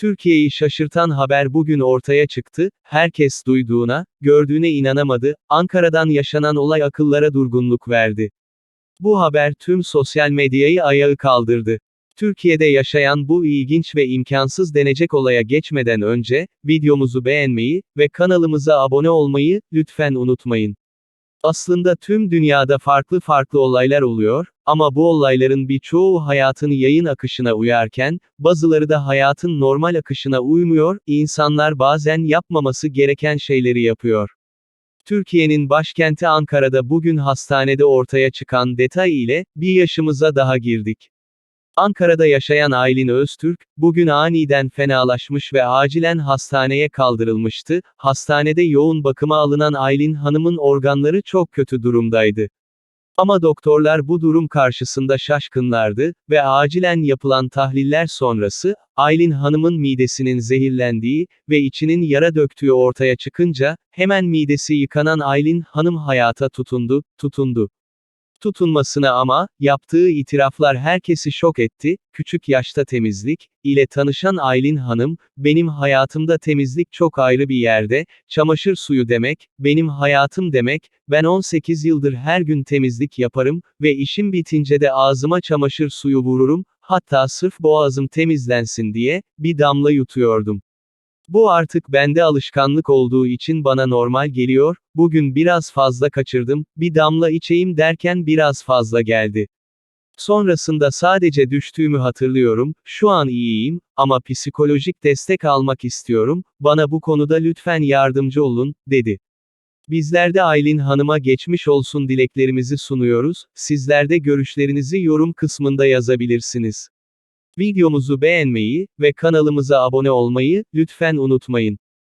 Türkiye'yi şaşırtan haber bugün ortaya çıktı, herkes duyduğuna, gördüğüne inanamadı, Ankara'dan yaşanan olay akıllara durgunluk verdi. Bu haber tüm sosyal medyayı ayağı kaldırdı. Türkiye'de yaşayan bu ilginç ve imkansız denecek olaya geçmeden önce, videomuzu beğenmeyi ve kanalımıza abone olmayı, lütfen unutmayın. Aslında tüm dünyada farklı farklı olaylar oluyor, ama bu olayların birçoğu hayatın yayın akışına uyarken, bazıları da hayatın normal akışına uymuyor, insanlar bazen yapmaması gereken şeyleri yapıyor. Türkiye'nin başkenti Ankara'da bugün hastanede ortaya çıkan detay ile, bir yaşımıza daha girdik. Ankara'da yaşayan Aylin Öztürk, bugün aniden fenalaşmış ve acilen hastaneye kaldırılmıştı. Hastanede yoğun bakıma alınan Aylin Hanım'ın organları çok kötü durumdaydı. Ama doktorlar bu durum karşısında şaşkınlardı ve acilen yapılan tahliller sonrası, Aylin Hanım'ın midesinin zehirlendiği ve içinin yara döktüğü ortaya çıkınca, hemen midesi yıkanan Aylin Hanım hayata tutundu, tutundu tutunmasına ama, yaptığı itiraflar herkesi şok etti, küçük yaşta temizlik, ile tanışan Aylin Hanım, benim hayatımda temizlik çok ayrı bir yerde, çamaşır suyu demek, benim hayatım demek, ben 18 yıldır her gün temizlik yaparım, ve işim bitince de ağzıma çamaşır suyu vururum, hatta sırf boğazım temizlensin diye, bir damla yutuyordum. Bu artık bende alışkanlık olduğu için bana normal geliyor, bugün biraz fazla kaçırdım, bir damla içeyim derken biraz fazla geldi. Sonrasında sadece düştüğümü hatırlıyorum, şu an iyiyim, ama psikolojik destek almak istiyorum, bana bu konuda lütfen yardımcı olun, dedi. Bizler de Aylin Hanım'a geçmiş olsun dileklerimizi sunuyoruz, sizler de görüşlerinizi yorum kısmında yazabilirsiniz. Videomuzu beğenmeyi ve kanalımıza abone olmayı lütfen unutmayın.